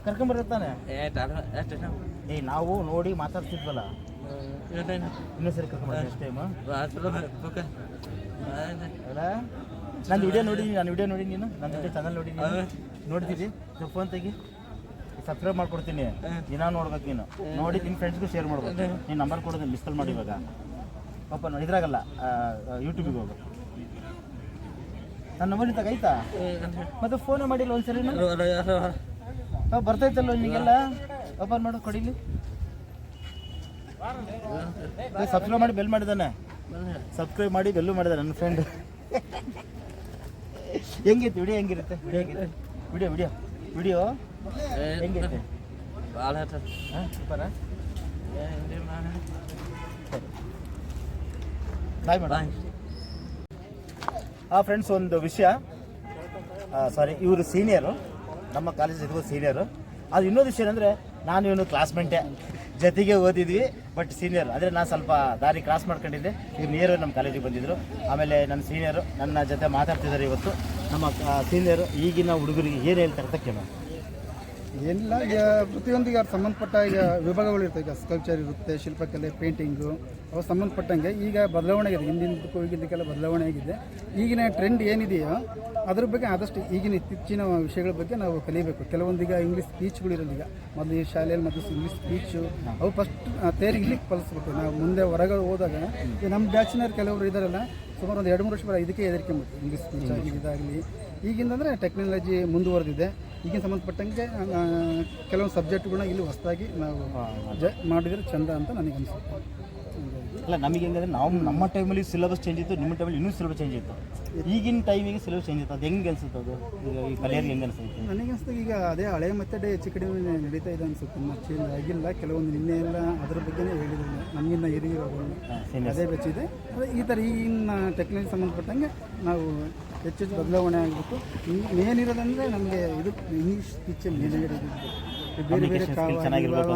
ಕರ್ಕೊಂಡ್ಬರ್ತಾನೆ ಏ ನಾವು ನೋಡಿ ಮಾತಾಡ್ತಿದ್ವಲ್ಲ. ಇನ್ನೊಂದ್ಸರಿ ನೆಕ್ಸ್ಟ್ ಟೈಮ್ ನನ್ನ ವಿಡಿಯೋ ನೋಡಿದೀನಿ ನಾನು ವಿಡಿಯೋ ನೋಡಿ ನೀನು ನನ್ನ ವಿಡಿಯೋ ಚಾನಲ್ ನೋಡಿ ನೋಡ್ತೀರಿ ನೋಡ್ತೀವಿ. ಫೋನ್ ತೆಗಿ. ಸಬ್ಸ್ಕ್ರೈಬ್ ಮಾಡ್ಕೊಡ್ತೀನಿ. ದಿನ ನೋಡ್ಬೇಕು ನೀನು. ನೋಡಿ ನಿಮ್ಮ ಫ್ರೆಂಡ್ಸ್ಗೂ ಶೇರ್ ಮಾಡ್ಬೇಕು. ನೀನು ನಂಬರ್ ಕೊಡೋದು ಮಿಸ್ ಕಾಲ್ ಮಾಡಿ ಇವಾಗ. ಓಪನ್ ಇದ್ರಾಗಲ್ಲ ಯೂಟ್ಯೂಬಿಗೆ ಹೋಗು. ನನ್ನ ನಂಬರ್ ಇದ್ದಾಗ ಆಯ್ತಾ? ಮತ್ತೆ ಫೋನೇ ಮಾಡಿಲ್ಲ ಒಂದ್ಸರಿ ಬರ್ತೈತಲ್ಲ ನಿಮಗೆಲ್ಲ ಓಪನ್ ಮಾಡು ಕೊಡಿಲಿ ಸಬ್ಸ್ಕ್ರೈಬ್ ಮಾಡಿ ಬೆಲ್ ಮಾಡಿದಾನೆ. ಸಬ್ಸ್ಕ್ರೈಬ್ ಮಾಡಿ ಬೆಲ್ಲು ಮಾಡಿದಾನೆ ನನ್ನ ಫ್ರೆಂಡ್ ಹೆಂಗಿತ್ತು? ವಿಡಿಯೋ ಹೆಂಗಿರುತ್ತೆ? ವಿಡಿಯೋ ವಿಡಿಯೋ ವಿಡಿಯೋ ಹೆಂಗೈತೆ ಭಾಳ ಸೂಪರ ಬಾಯ್ ಮೇಡಮ್ ಆ? ಫ್ರೆಂಡ್ಸ್ ಒಂದು ವಿಷಯ. ಸಾರಿ ಇವರು ಸೀನಿಯರು ನಮ್ಮ ಕಾಲೇಜ್ ಇರುವ ಸೀನಿಯರು ಅದು ಇನ್ನೊಂದು ವಿಷಯ ಏನಂದರೆ ನಾನು ಇವನು ಕ್ಲಾಸ್ಮೇಟೆ ಜೊತೆಗೆ ಓದಿದ್ವಿ. ಬಟ್ ಸೀನಿಯರ್ ಅಂದರೆ ನಾನು ಸ್ವಲ್ಪ ದಾರಿ ಕ್ರಾಸ್ ಮಾಡ್ಕೊಂಡಿದ್ದೆ. ಈಗ ನೇರು ನಮ್ಮ ಕಾಲೇಜಿಗೆ ಬಂದಿದ್ದರು ಆಮೇಲೆ ನನ್ನ ಸೀನಿಯರು ನನ್ನ ಜೊತೆ ಮಾತಾಡ್ತಿದ್ದಾರೆ ಇವತ್ತು. ನಮ್ಮ ಸೀನಿಯರು ಈಗಿನ ಹುಡುಗರಿಗೆ ಏನು ಹೇಳ್ತಾರೆ ಅಂತ ಕೇಳೋಣ. ಏನಿಲ್ಲ, ಈಗ ಪ್ರತಿಯೊಂದಿಗೆ ಅವ್ರು ಸಂಬಂಧಪಟ್ಟ ಈಗ ವಿಭಾಗಗಳು ಇರ್ತವೆ ಈಗ ಸ್ಕಲ್ಪ್ಚರ್ ಇರುತ್ತೆ, ಶಿಲ್ಪಕಲೆ ಪೇಂಟಿಂಗು ಅವು ಸಂಬಂಧಪಟ್ಟಂಗೆ ಈಗ ಬದಲಾವಣೆ ಆಗಿದೆ. ಹಿಂದಿನ ಹೋಗಿದ್ದಕ್ಕೆಲ್ಲ ಬದಲಾವಣೆ ಆಗಿದೆ. ಈಗಿನ ಟ್ರೆಂಡ್ ಏನಿದೆಯೋ ಅದ್ರ ಬಗ್ಗೆ ಆದಷ್ಟು ಈಗಿನ ಇತ್ತೀಚಿನ ವಿಷಯಗಳ ಬಗ್ಗೆ ನಾವು ಕಲಿಬೇಕು. ಕೆಲವೊಂದೀಗ ಇಂಗ್ಲೀಷ್ ಸ್ಪೀಚ್ಗಳು ಇರೋದು ಈಗ ಮೊದಲು ಈ ಶಾಲೆಯಲ್ಲಿ ಮತ್ತು ಇಂಗ್ಲೀಷ್ ಸ್ಪೀಚು ಅವು ಫಸ್ಟ್ ತೇರಿಗ್ಲಿಕ್ಕೆ ಕಲಿಸ್ಬೇಕು ನಾವು ಮುಂದೆ ಹೊರಗೆ ಹೋದಾಗ ಈಗ ನಮ್ಮ ಬ್ಯಾಚಿನವ್ರು ಕೆಲವರು ಇದ್ದಾರಲ್ಲ ಸುಮಾರು ಒಂದು ಎರಡು ಮೂರು ವರ್ಷ ಬರ ಇದಕ್ಕೆ ಹೆದರಿಕೆಂಬಿಟ್ಟು ಇಂಗ್ಲೀಷ್ ಸ್ಪೀಚ್ ಆಗಲಿ ಇದಾಗಲಿ. ಈಗಿಂದಂದರೆ ಟೆಕ್ನಾಲಜಿ ಮುಂದುವರೆದಿದೆ. ಈಗಿನ ಸಂಬಂಧಪಟ್ಟಂಗೆ ಕೆಲವೊಂದು ಸಬ್ಜೆಕ್ಟ್ಗಳನ್ನ ಇಲ್ಲಿ ಹೊಸದಾಗಿ ನಾವು ಜ ಮಾಡಿದರೆ ಚಂದ ಅಂತ ನನಗೆ ಅನಿಸುತ್ತೆ. ಅಲ್ಲ ನಮಗೆ ಹೆಂಗಂದ್ರೆ ನಾವು ನಮ್ಮ ಟೈಮಲ್ಲಿ ಸಿಲೆಬಸ್ ಚೇಂಜ್ ಇತ್ತು ನಿಮ್ಮ ಟೈಮಲ್ಲಿ ಇನ್ನೂ ಸಿಲೆಬಸ್ ಚೇಂಜ್ ಇತ್ತು. ಈಗಿನ ಟೈಮಿಗೆ ಸಿಲೆಬಸ್ ಚೇಂಜ್ ಇತ್ತು. ಅದು ಹೆಂಗೆ ಅನ್ಸುತ್ತೆ ಅದು? ಈಗ ಈ ಕಲಿಯರ್ಗೆ ಹೆಂಗೆ ಅನ್ಸುತ್ತೆ? ನನಗೆ ಅನಿಸ್ತದೆ ಈಗ ಅದೇ ಹಳೆ ಮೆಥಡ್ ಹೆಚ್ಚು ಕಡಿಮೆ ನಡೀತಾ ಇದೆ ಅನ್ಸುತ್ತೆ. ತುಂಬ ಚೇಂಜ್ ಆಗಿಲ್ಲ. ಕೆಲವೊಂದು ನಿನ್ನೆ ಎಲ್ಲ ಅದ್ರ ಬಗ್ಗೆನೇ ಹೇಳಿದ್ರು ನಮಗಿನ್ನ ಹಿರಿಯರು ಅದೇ ಬೆಚ್ಚಿದೆ ಅದೇ ಈ ಥರ ಈಗಿನ ಟೆಕ್ನಾಲಜಿ ಸಂಬಂಧಪಟ್ಟಂಗೆ ನಾವು ಹೆಚ್ಚು ಹೆಚ್ಚು ಬದಲಾವಣೆ ಆಗಬೇಕು. ಮೇನ್ ಇರೋದಂದರೆ ನಮಗೆ ಇದು ಇಂಗ್ಲೀಷ್ ಸ್ಪೀಚ್ ಮೇನ್ ಇರೋದು. ಬೇರೆ ಬೇರೆ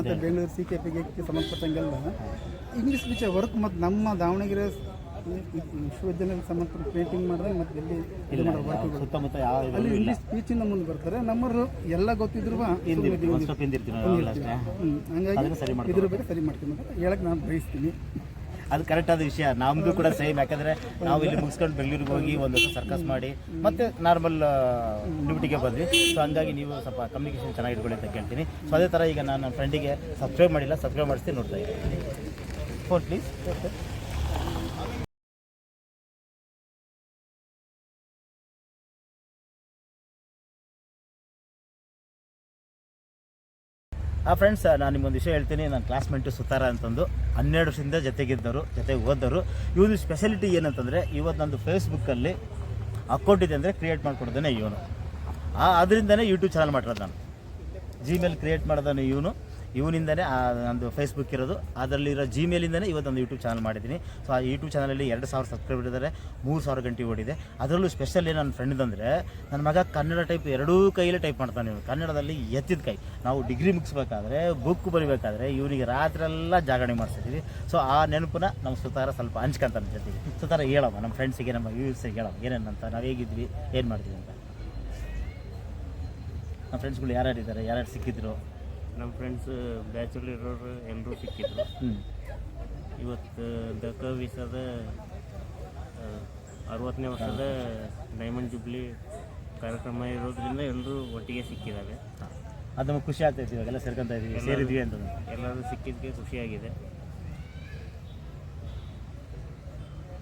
ಅಂತ ಬೆಂಗಳೂರು ಸಿ ಕೆ ಪಿಗೆ ಸಂಬಂಧಪಟ್ಟಂಗೆಲ್ಲ ಇಂಗ್ಲೀಷ್ ಸ್ಪೀಚ್ ವರ್ಕ್ ಮತ್ತು ನಮ್ಮ ದಾವಣಗೆರೆ ವಿಶ್ವವಿದ್ಯಾಲಯಕ್ಕೆ ಸಂಬಂಧಪಟ್ಟ ಪೇಂಟಿಂಗ್ ಮಾಡಿದ್ರೆ ಮತ್ತು ಎಲ್ಲಿ ಇದು ಸುತ್ತಮುತ್ತ ಯಾವ ಅಲ್ಲಿ ಇಂಗ್ಲೀಷ್ ಸ್ಪೀಚಿಂದ ಮುಂದೆ ಬರ್ತಾರೆ. ನಮ್ಮರು ಎಲ್ಲ ಗೊತ್ತಿದ್ರು ಹಂಗಾಗಿ ಇದ್ರ ಬಗ್ಗೆ ಸರಿ ಮಾಡ್ತೀನಿ ಅಂತ ಹೇಳಕ್ ನಾನು ಬಯಸ್ತೀನಿ. ಅದು ಕರೆಕ್ಟ್ ಆದ ವಿಷಯ. ನಮ್ದು ಕೂಡ ಸೇಮ್ ಯಾಕಂದ್ರೆ ನಾವು ಇಲ್ಲಿ ಮುಗಿಸ್ಕೊಂಡು ಬೆಂಗಳೂರಿಗೆ ಹೋಗಿ ಒಂದು ಸರ್ಕಸ್ ಮಾಡಿ ಮತ್ತೆ ನಾರ್ಮಲ್ ಡ್ಯೂಟಿಗೆ ಬಂದ್ವಿ. ಸೊ ಹಂಗಾಗಿ ನೀವು ಸ್ವಲ್ಪ ಕಮ್ಯುನಿಕೇಷನ್ ಚೆನ್ನಾಗಿ ಇಟ್ಕೊಳ್ಳಿ ಅಂತ ಕೇಳ್ತೀನಿ. ಸೊ ಅದೇ ಥರ ಈಗ ನಾನು ಫ್ರೆಂಡಿಗೆ ಸಬ್ಸ್ಕ್ರೈಬ್ ಮಾಡಿಲ್ಲ. ಸಬ್ಸ್ಕ್ರೈಬ್ ಮಾಡಿಸ್ತೀನಿ, ನೋಡ್ತಾ ಇದ್ದೀನಿ. ಫೋನ್ ಪ್ಲೀಸ್ ಆ ಫ್ರೆಂಡ್ಸ್ ನಾನು ನಿಮ್ಮೊಂದು ವಿಷಯ ಹೇಳ್ತೀನಿ. ನನ್ನ ಕ್ಲಾಸ್ಮೇಟು ಸುತಾರ ಅಂತಂದು. ಹನ್ನೆರಡು ವರ್ಷದಿಂದ ಜೊತೆಗಿದ್ದರು ಜೊತೆಗೆ ಓದೋರು ಇವ್ರದ್ದು ಸ್ಪೆಷಾಲಿಟಿ ಏನಂತಂದರೆ ಇವತ್ತು ನಂದು ಫೇಸ್ಬುಕ್ಕಲ್ಲಿ ಅಕೌಂಟ್ ಇದೆ ಅಂದರೆ ಕ್ರಿಯೇಟ್ ಮಾಡಿಕೊಡ್ತಾನೆ ಇವನು. ಆ, ಅದರಿಂದನೇ ಯೂಟ್ಯೂಬ್ ಚಾನಲ್ ಮಾಡಿರೋದು ನಾನು. ಜಿಮೇಲ್ ಕ್ರಿಯೇಟ್ ಮಾಡಿದಾನೆ ಇವನು. ಇವನಿಂದನೇ ನಂದು ಫೇಸ್ಬುಕ್ ಇರೋದು. ಅದರಲ್ಲಿರೋ ಜಿಮೇಲಿಂದನೇ ಇವತ್ತೊಂದು ಯೂಟ್ಯೂಬ್ ಚಾನಲ್ ಮಾಡಿದ್ದೀನಿ. ಸೊ ಆ ಯೂಟ್ಯೂಬ್ ಚಾನಲಲ್ಲಿ ಎರಡು ಸಾವಿರ ಸಬ್ಸ್ಕ್ರೈಬರ್ ಇದ್ದಾರೆ. ಮೂರು ಸಾವಿರ ಗಂಟೆ ಓಡಿದೆ. ಅದರಲ್ಲೂ ಸ್ಪೆಷಲ್ ನನ್ನ ಫ್ರೆಂಡ್ ಅಂದರೆ ನನ್ನ ಮಗ ಕನ್ನಡ ಟೈಪ್ ಎರಡೂ ಕೈಯಲ್ಲೇ ಟೈಪ್ ಮಾಡ್ತಾನೆ ಇವನು. ಕನ್ನಡದಲ್ಲಿ ಎತ್ತಿದ ಕೈ. ನಾವು ಡಿಗ್ರಿ ಮುಗಿಸ್ಬೇಕಾದ್ರೆ ಬುಕ್ ಬರಿಬೇಕಾದ್ರೆ ಇವನಿಗೆ ರಾತ್ರೆಲ್ಲ ಜಾಗರಣೆ ಮಾಡಿಸ್ತಿದ್ದೀವಿ ಸೊ ಆ ನೆನಪನ್ನ ನಮ್ಮ ಸುತಾರ ಸ್ವಲ್ಪ ಹಂಚ್ಕೊಂತಾನೆ ಜೊತೆಗೆ ಸುತಾರ ಹೇಳಮ್ಮ ನಮ್ಮ ಫ್ರೆಂಡ್ಸಿಗೆ ನಮ್ಮ ವ್ಯೂಸಿಗೆ ಹೇಳಮ್ಮ. ಏನೇನಂತ ನಾವು ಹೇಗಿದ್ವಿ, ಏನು ಮಾಡ್ತೀವಿ ಅಂತ. ನಮ್ಮ ಫ್ರೆಂಡ್ಸ್ಗಳು ಯಾರ್ಯಾರು ಇದ್ದಾರೆ ಯಾರ್ಯಾರು ಸಿಕ್ಕಿದ್ರು? ನಮ್ಮ ಫ್ರೆಂಡ್ಸ್ ಬ್ಯಾಚುಲರ್ ಇರೋರು ಎಲ್ಲರೂ ಸಿಕ್ಕಿದ್ರು. ಇವತ್ತು ದ ಕ ವಿಸದ ಅರವತ್ತನೇ ವರ್ಷದ ಡೈಮಂಡ್ ಜುಬ್ಲಿ ಕಾರ್ಯಕ್ರಮ ಇರೋದ್ರಿಂದ ಎಲ್ಲರೂ ಒಟ್ಟಿಗೆ ಸಿಕ್ಕಿದ್ದಾರೆ. ಅದು ನಮಗೆ ಖುಷಿ ಆಗ್ತೈತಿ ಇವಾಗೆಲ್ಲ ಸೇರ್ಕೊಂತ ಇದ್ದೀವಿ ಸೇರಿದ್ವಿ ಅಂತ ಎಲ್ಲರೂ ಸಿಕ್ಕಿದ್ದಕ್ಕೆ ಖುಷಿಯಾಗಿದೆ.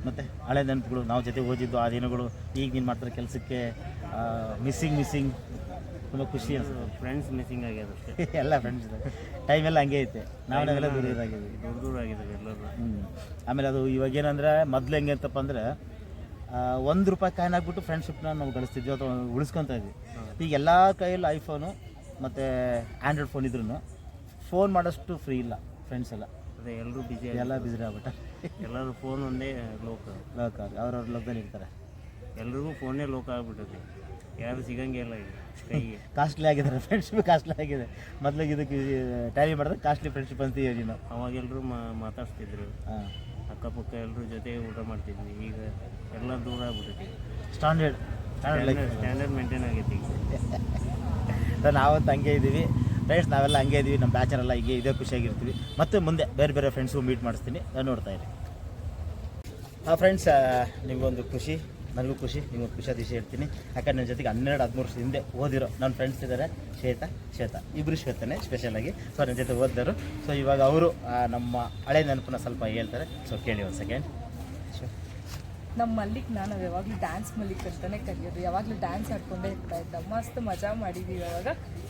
ಮತ್ತೆ ಹಳೆ ನೆನಪುಗಳು ನಾವು ಜೊತೆ ಓದಿದ್ದು ಆ ದಿನಗಳು ಈಗ ನೀನು ಮಾಡ್ತಾರೆ ಕೆಲಸಕ್ಕೆ ಮಿಸ್ಸಿಂಗ್ ಮಿಸ್ಸಿಂಗ್ ತುಂಬ ಖುಷಿ ಅನ್ಸುತ್ತೆ. ಫ್ರೆಂಡ್ಸ್ ಮಿಸ್ಸಿಂಗ್ ಆಗ್ಯದ ಅಷ್ಟೇ. ಎಲ್ಲ ಫ್ರೆಂಡ್ಸ್ ಟೈಮ್ ಎಲ್ಲ ಹಂಗೆ ಐತೆ. ನಾವು ನಾವೆಲ್ಲ ದೂರ ಇದಾಗಿದ್ವಿ ದೂರ ದೂರ ಆಗಿದೆ ಎಲ್ಲರೂ. ಹ್ಞೂ ಆಮೇಲೆ ಅದು ಇವಾಗ ಏನಂದ್ರೆ ಮೊದಲು ಹೆಂಗೆ ಅಂತಪ್ಪ ಅಂದ್ರೆ ಒಂದು ರೂಪಾಯಿ ಕಾಯಿನ್ ಹಾಕ್ಬಿಟ್ಟು ಫ್ರೆಂಡ್ಶಿಪ್ನ ನಾವು ಗಳಿಸ್ತಿದ್ವಿ ಅಥವಾ ಉಳಿಸ್ಕೊತಾ ಇದ್ವಿ. ಈಗ ಎಲ್ಲ ಕೈಯಲ್ಲಿ ಐಫೋನು ಮತ್ತು ಆ್ಯಂಡ್ರಾಯ್ಡ್ ಫೋನ್ ಇದ್ರೂ ಫೋನ್ ಮಾಡೋಷ್ಟು ಫ್ರೀ ಇಲ್ಲ ಫ್ರೆಂಡ್ಸ್ ಎಲ್ಲ. ಅದೇ ಎಲ್ಲರೂ ಬಿಜಿ ಎಲ್ಲ ಬಿಜಿ ಆಗ್ಬಿಟ್ಟ ಎಲ್ಲರೂ ಫೋನ್ ಒಂದೇ ಲೋಕ ಲೋಕ ಅವ್ರವ್ರ ಲೋಕದಲ್ಲಿ ಇರ್ತಾರೆ ಎಲ್ರಿಗೂ ಫೋನೇ ಲೋಕ ಆಗ್ಬಿಟ್ಟೈತಿ. ಯಾರು ಸಿಗಂಗೇ ಇಲ್ಲ ಈಗ ಕೈಗೆ. ಕಾಸ್ಟ್ಲಿ ಆಗಿದ್ದಾರೆ ಫ್ರೆಂಡ್ಶಿಪ್ ಕಾಸ್ಟ್ಲಿ ಆಗಿದೆ. ಮೊದಲಿಗೆ ಇದಕ್ಕೆ ಟ್ಯಾಲಿ ಮಾಡಿದ್ರೆ ಕಾಸ್ಟ್ಲಿ ಫ್ರೆಂಡ್ಶಿಪ್ ಅಂತ ಹೇಳಿ ನಾವು ಅವಾಗೆಲ್ಲರೂ ಮಾತಾಡ್ತಿದ್ರು ಅಕ್ಕಪಕ್ಕ ಎಲ್ಲರ ಜೊತೆ ಊಟ ಮಾಡ್ತಿದ್ವಿ. ಈಗ ಎಲ್ಲ ದೂರ ಆಗ್ಬಿಟ್ಟೈತಿ ಸ್ಟ್ಯಾಂಡರ್ಡ್ ಸ್ಟ್ಯಾಂಡರ್ಡ್ ಮೇಂಟೈನ್ ಆಗೈತಿ ಈಗ. ನಾವಂತ ಹಂಗೆ ಇದ್ದೀವಿ. ಫ್ರೆಂಡ್ಸ್ ನಾವೆಲ್ಲ ಹಂಗೆ ಇದ್ದೀವಿ. ನಮ್ಮ ಬ್ಯಾಚರೆಲ್ಲ ಹೀಗೆ ಇದೇ ಖುಷಿಯಾಗಿರ್ತೀವಿ. ಮತ್ತು ಮುಂದೆ ಬೇರೆ ಬೇರೆ ಫ್ರೆಂಡ್ಸ್ಗೂ ಮೀಟ್ ಮಾಡಿಸ್ತೀನಿ. ನಾನು ನೋಡ್ತಾ ಇರಿ. ಆ ಫ್ರೆಂಡ್ಸ್ ನಿಮಗೊಂದು ಖುಷಿ. ನನಗೂ ಖುಷಿ ನಿಮಗೆ ಖುಷಿ ದಿವಸ ಹೇಳ್ತೀನಿ. ಯಾಕಂದ್ರೆ ನನ್ನ ಜೊತೆಗೆ ಹನ್ನೆರಡು ಹದಿಮೂರು ವರ್ಷದ ಹಿಂದೆ ಓದಿರೋ ನನ್ನ ಫ್ರೆಂಡ್ಸ್ ಇದ್ದಾರೆ ಶ್ವೇತಾ ಶ್ವೇತಾ. ಇಬ್ಬರು ಶ್ವೇತನೇ ಸ್ಪೆಷಲಾಗಿ ಸೊ ನನ್ನ ಜೊತೆ ಓದಿದರು ಸೊ ಇವಾಗ ಅವರು ನಮ್ಮ ಹಳೆ ನೆನಪನ್ನ ಸ್ವಲ್ಪ ಹೇಳ್ತಾರೆ. ಸೊ ಕೇಳಿ ಒಂದು ಸೆಕೆಂಡ್ ನಮ್ಮ ಮಲ್ಲಿಗೆ ನಾನು ಯಾವಾಗಲೂ ಡ್ಯಾನ್ಸ್ ಮಲ್ಲಿಕ್ ಅಂತಲೇ ಕರೆಯೋದು. ಯಾವಾಗಲೂ ಡ್ಯಾನ್ಸ್ ಆಡ್ಕೊಂಡೇ ಇರ್ತಾ ಇದ್ದ. ಮಸ್ತ್ ಮಜಾ ಮಾಡಿದ್ದೀವಿ ಇವಾಗ.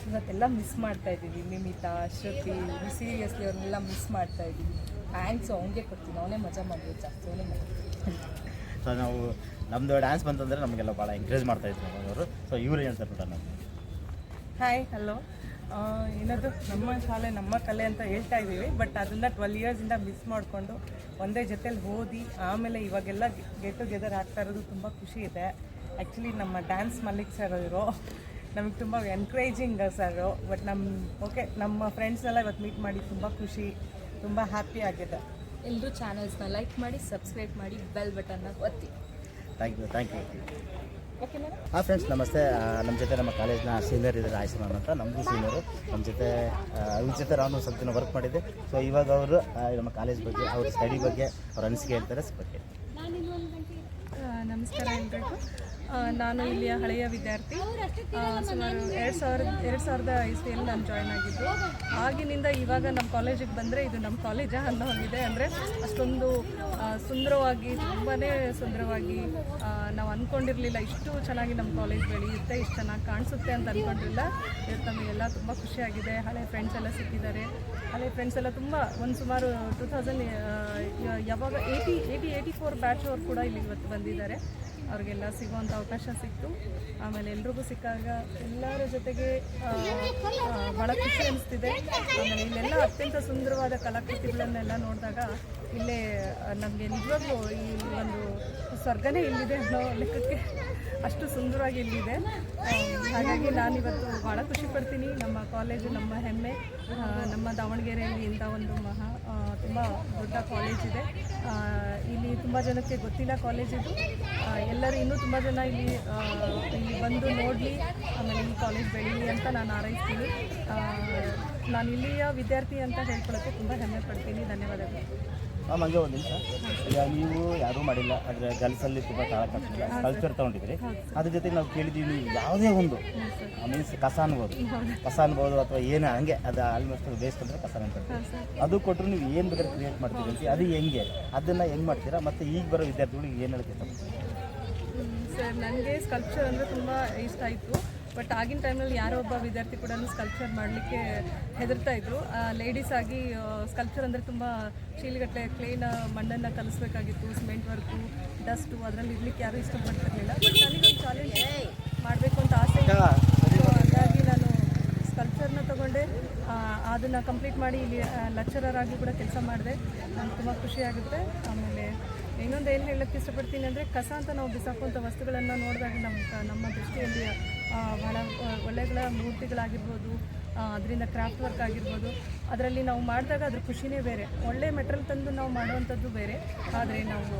ಇವತ್ತೆಲ್ಲ ಮಿಸ್ ಮಾಡ್ತಾ ಇದ್ದೀವಿ. ನಿಮಿತಾ ಶ್ರುತಿ ಸೀರಿಯಸ್ಲಿ ಅವ್ರನ್ನೆಲ್ಲ ಮಿಸ್ ಮಾಡ್ತಾ ಇದ್ದೀವಿ. ಥ್ಯಾಂಕ್ಸ್ ಅವನಿಗೆ ಕೊಡ್ತೀನಿ. ಅವನೇ ಮಜಾ ಮಾಡಿದ್ರು ಜಾಸ್ತಿ. ಅವನೇ ಮಾಡಿದ್ರು ಸೊ ನಾವು ನಮ್ಮದು ಡ್ಯಾನ್ಸ್ ಬಂತಂದರೆ ನಮಗೆಲ್ಲ ಭಾಳ ಎಂಕರೇಜ್ ಮಾಡ್ತಾಯಿದ್ರು ಅವರು. ಸೊ ಇವ್ರು ಹೇಳ್ತಾರೆ ನೋಡೋಣ ಹಾಯ್ ಹಲೋ ಏನದು? ನಮ್ಮ ಶಾಲೆ ನಮ್ಮ ಕಲೆ ಅಂತ ಹೇಳ್ತಾ ಇದ್ದೀವಿ ಬಟ್ ಅದನ್ನು ಟ್ವೆಲ್ ಇಯರ್ಸಿಂದ ಮಿಸ್ ಮಾಡಿಕೊಂಡು ಒಂದೇ ಜೊತೆಲಿ ಓದಿ ಆಮೇಲೆ ಇವಾಗೆಲ್ಲ ಗೆಟ್ ಟುಗೆದರ್ ಆಗ್ತಾ ಇರೋದು ತುಂಬ ಖುಷಿ ಇದೆ. ಆ್ಯಕ್ಚುಲಿ ನಮ್ಮ ಡ್ಯಾನ್ಸ್ ಮಲ್ಲಿಕ್ ಸರ್ ಅವರು ನಮಗೆ ತುಂಬ ಎನ್ಕರೇಜಿಂಗ್ ಸರ್ ಬಟ್ ನಮ್ಮ ಓಕೆ ನಮ್ಮ ಫ್ರೆಂಡ್ಸ್ನೆಲ್ಲ ಇವತ್ತು ಮೀಟ್ ಮಾಡಿ ತುಂಬ ಖುಷಿ ತುಂಬ ಹ್ಯಾಪಿ ಆಗಿದೆ. ಎಲ್ಲರೂ ಚಾನಲ್ಸ್ನ ಲೈಕ್ ಮಾಡಿ ಸಬ್ಸ್ಕ್ರೈಬ್ ಮಾಡಿ ಬೆಲ್ ಬಟನ್ನ ಒತ್ತಿ. ಥ್ಯಾಂಕ್ ಯು ಥ್ಯಾಂಕ್ ಯು ಹಾಂ ಫ್ರೆಂಡ್ಸ್ ನಮಸ್ತೆ ನಮ್ಮ ಜೊತೆ ನಮ್ಮ ಕಾಲೇಜ್ನ ಸೀನಿಯರ್ ಇದ್ದಾರೆ ಆಯ್ಸಮಾನ್ ಅಂತ ನಮ್ಮದು ಸೀನಿಯರು ನಮ್ಮ ಜೊತೆ ಅವ್ರ ಜೊತೆ ನಾನು ಸ್ವಲ್ಪ ದಿನ ವರ್ಕ್ ಮಾಡಿದ್ದೆ. ಸೊ ಇವಾಗ ಅವರು ನಮ್ಮ ಕಾಲೇಜ್ ಬಗ್ಗೆ ಅವ್ರ ಸ್ಟಡಿ ಬಗ್ಗೆ ಅವ್ರ ಅನಿಸಿಕೆ ಹೇಳ್ತಾರೆ ಬಗ್ಗೆ ನಮಸ್ಕಾರ ಎಲ್ರಿಗೂ ಆ, ನಾನು ಇಲ್ಲಿಯ ಹಳೆಯ ವಿದ್ಯಾರ್ಥಿ. ಸುಮಾರು ಎರಡು ಸಾವಿರದ ಎರಡು ಸಾವಿರದ ಇಸ್ವಿಯಲ್ಲಿ ನಾನು ಜಾಯ್ನ್ ಆಗಿದ್ದು. ಆಗಿನಿಂದ ಇವಾಗ ನಮ್ಮ ಕಾಲೇಜಿಗೆ ಬಂದರೆ ಇದು ನಮ್ಮ ಕಾಲೇಜಾ ಅನ್ನೋ ಒಂದಿದೆ ಅಂದರೆ ಅಷ್ಟೊಂದು ಸುಂದರವಾಗಿ ತುಂಬಾ ಸುಂದರವಾಗಿ ನಾವು ಅಂದ್ಕೊಂಡಿರಲಿಲ್ಲ ಇಷ್ಟು ಚೆನ್ನಾಗಿ ನಮ್ಮ ಕಾಲೇಜ್ ಬೆಳೆಯುತ್ತೆ, ಇಷ್ಟು ಚೆನ್ನಾಗಿ ಕಾಣಿಸುತ್ತೆ ಅಂತ ಅಂದ್ಕೊಂಡಿರಲಿಲ್ಲ ಇವತ್ತು ನಮಗೆಲ್ಲ ತುಂಬ ಖುಷಿಯಾಗಿದೆ. ಹಳೆ ಫ್ರೆಂಡ್ಸ್ ಎಲ್ಲ ಸಿಕ್ಕಿದ್ದಾರೆ. ಹಳೆ ಫ್ರೆಂಡ್ಸ್ ಎಲ್ಲ ತುಂಬ, ಒಂದು ಸುಮಾರು ಟೂ ತೌಸಂಡ್ ಯಾವಾಗ eighty eighty eighty four batch ಅವ್ರು ಕೂಡ ಇಲ್ಲಿ ಇವತ್ತು ಬಂದಿದ್ದಾರೆ. ಅವ್ರಿಗೆಲ್ಲ ಸಿಗುವಂಥ ಅವಕಾಶ ಸಿಕ್ತು. ಆಮೇಲೆ ಎಲ್ರಿಗೂ ಸಿಕ್ಕಾಗ ಎಲ್ಲರ ಜೊತೆಗೆ ಭಾಳ ಖುಷಿ ಅನಿಸ್ತಿದೆ. ಆಮೇಲೆ ಇಲ್ಲೆಲ್ಲ ಅತ್ಯಂತ ಸುಂದರವಾದ ಕಲಾಕೃತಿಗಳನ್ನೆಲ್ಲ ನೋಡಿದಾಗ ಇಲ್ಲೇ ನಮಗೆ ನಿಜವಾಗ್ಲೂ ಈ ಒಂದು ಸ್ವರ್ಗನೇ ಇಲ್ಲಿದೆ ಅನ್ನೋ ಲೆಕ್ಕಕ್ಕೆ ಅಷ್ಟು ಸುಂದರವಾಗಿ ಇಲ್ಲಿದೆ. ಹಾಗಾಗಿ ನಾನಿವತ್ತು ಭಾಳ ಖುಷಿ ಪಡ್ತೀನಿ. ನಮ್ಮ ಕಾಲೇಜು, ನಮ್ಮ ಹೆಮ್ಮೆ. ನಮ್ಮ ದಾವಣಗೆರೆಯಲ್ಲಿ ಇಂಥ ಒಂದು ಮಹಾ ತುಂಬ ದೊಡ್ಡ ಕಾಲೇಜ್ ಇದೆ. ಇಲ್ಲಿ ತುಂಬ ಜನಕ್ಕೆ ಗೊತ್ತಿಲ್ಲ ಕಾಲೇಜಿದು ಎಲ್ಲರೂ ಇನ್ನೂ ತುಂಬ ಜನ ಇಲ್ಲಿ ಇಲ್ಲಿ ಬಂದು ನೋಡಲಿ. ಆಮೇಲೆ ಈ ಕಾಲೇಜ್ ಬೆಳೀಲಿ ಅಂತ ನಾನು ಆರೈಸ್ತೀನಿ ನಾನು ಇಲ್ಲಿಯ ವಿದ್ಯಾರ್ಥಿ ಅಂತ ಹೇಳ್ಕೊಳ್ಳೋಕ್ಕೆ ತುಂಬ ಹೆಮ್ಮೆ ಪಡ್ತೀನಿ. ಧನ್ಯವಾದಗಳು. ಹಾಂ ಹಂಗೆ ಒಂದು ನಿಮಿಷ. ಈಗ ನೀವು ಯಾರೂ ಮಾಡಿಲ್ಲ, ಆದರೆ ಗರ್ಲ್ಸಲ್ಲಿ ತುಂಬ ಕಲ್ಚರ್ ತೊಗೊಂಡಿದ್ರಿ. ಅದ್ರ ಜೊತೆ ನಾವು ಕೇಳಿದ್ದೀವಿ ನೀವು ಯಾವುದೇ ಒಂದು ಮೀನ್ಸ್ ಕಸ ಅನ್ಬೋದು. ಕಸ ಅನ್ಬೋದು ಅಥವಾ ಏನು, ಹಂಗೆ, ಅದು ಆಲ್ಮೋಸ್ಟ್ ವೇಸ್ಟ್ ಅಂದರೆ ಕಸ ಅಂತ ಅದು ಕೊಟ್ಟರು ನೀವು ಏನು ಬೇಕಾದ್ರೆ ಕ್ರಿಯೇಟ್ ಮಾಡ್ತೀರಿ ಅಂತ, ಅದು ಹೆಂಗೆ, ಅದನ್ನು ಹೆಂಗೆ ಮಾಡ್ತೀರಾ? ಮತ್ತು ಈಗ ಬರೋ ವಿದ್ಯಾರ್ಥಿಗಳಿಗೆ ಏನು ಹೇಳ್ತೀರಾ ಸರ್ ನನಗೆ ಸ್ಕಲ್ಪ್ಚರ್ ಅಂದರೆ ತುಂಬ ಇಷ್ಟ ಆಯಿತು. ಬಟ್ ಆಗಿನ ಟೈಮಲ್ಲಿ ಯಾರೋ ಒಬ್ಬ ವಿದ್ಯಾರ್ಥಿ ಕೂಡ ಸ್ಕಲ್ಪ್ಚರ್ ಮಾಡಲಿಕ್ಕೆ ಹೆದರ್ತಾ ಇದ್ರು. ಲೇಡೀಸ್ ಆಗಿ ಸ್ಕಲ್ಪ್ಚರ್ ಅಂದರೆ ತುಂಬ ಶೀಲ್ಗಟ್ಟಲೆ ಕ್ಲೀನ್ ಮಣ್ಣನ್ನು ಕಲಿಸ್ಬೇಕಾಗಿತ್ತು ಸಿಮೆಂಟ್ ವರ್ಕು ಡಸ್ಟು ಅದರಲ್ಲಿ ಇರಲಿಕ್ಕೆ ಯಾರೂ ಇಷ್ಟಪಡ್ತಿರಲಿಲ್ಲ. ಬಟ್ ಒಂದು ಚಾಲೆಂಜ್ ಮಾಡಬೇಕು ಅಂತ ಆಸೆ ಹಾಗಾಗಿ ನಾನು ಸ್ಕಲ್ಪ್ಚರ್ನ ತೊಗೊಂಡೆ. ಅದನ್ನು ಕಂಪ್ಲೀಟ್ ಮಾಡಿ ಇಲ್ಲಿ ಲೆಕ್ಚರರ್ ಆಗಿ ಕೂಡ ಕೆಲಸ ಮಾಡಿದೆ. ನನಗೆ ತುಂಬ ಖುಷಿಯಾಗುತ್ತೆ ಆಮೇಲೆ ಇನ್ನೊಂದು ಏನು ಹೇಳಕ್ಕೆ ಇಷ್ಟಪಡ್ತೀನಿ ಅಂದರೆ ಕಸ ಅಂತ ನಾವು ಬಿಸಾಕುವಂಥ ವಸ್ತುಗಳನ್ನು ನೋಡಿದಾಗ ನಮ್ಮ ನಮ್ಮ ದೃಷ್ಟಿಯಲ್ಲಿ ಬಹಳ ಒಳ್ಳೆಗಳ ಮೂರ್ತಿಗಳಾಗಿರ್ಬೋದು ಅದರಿಂದ ಕ್ರಾಫ್ಟ್ ವರ್ಕ್ ಆಗಿರ್ಬೋದು, ಅದರಲ್ಲಿ ನಾವು ಮಾಡಿದಾಗ ಅದ್ರ ಖುಷಿನೇ ಬೇರೆ. ಒಳ್ಳೆ ಮೆಟ್ರಲ್ ತಂದು ನಾವು ಮಾಡುವಂಥದ್ದು ಬೇರೆ. ಆದರೆ ನಾವು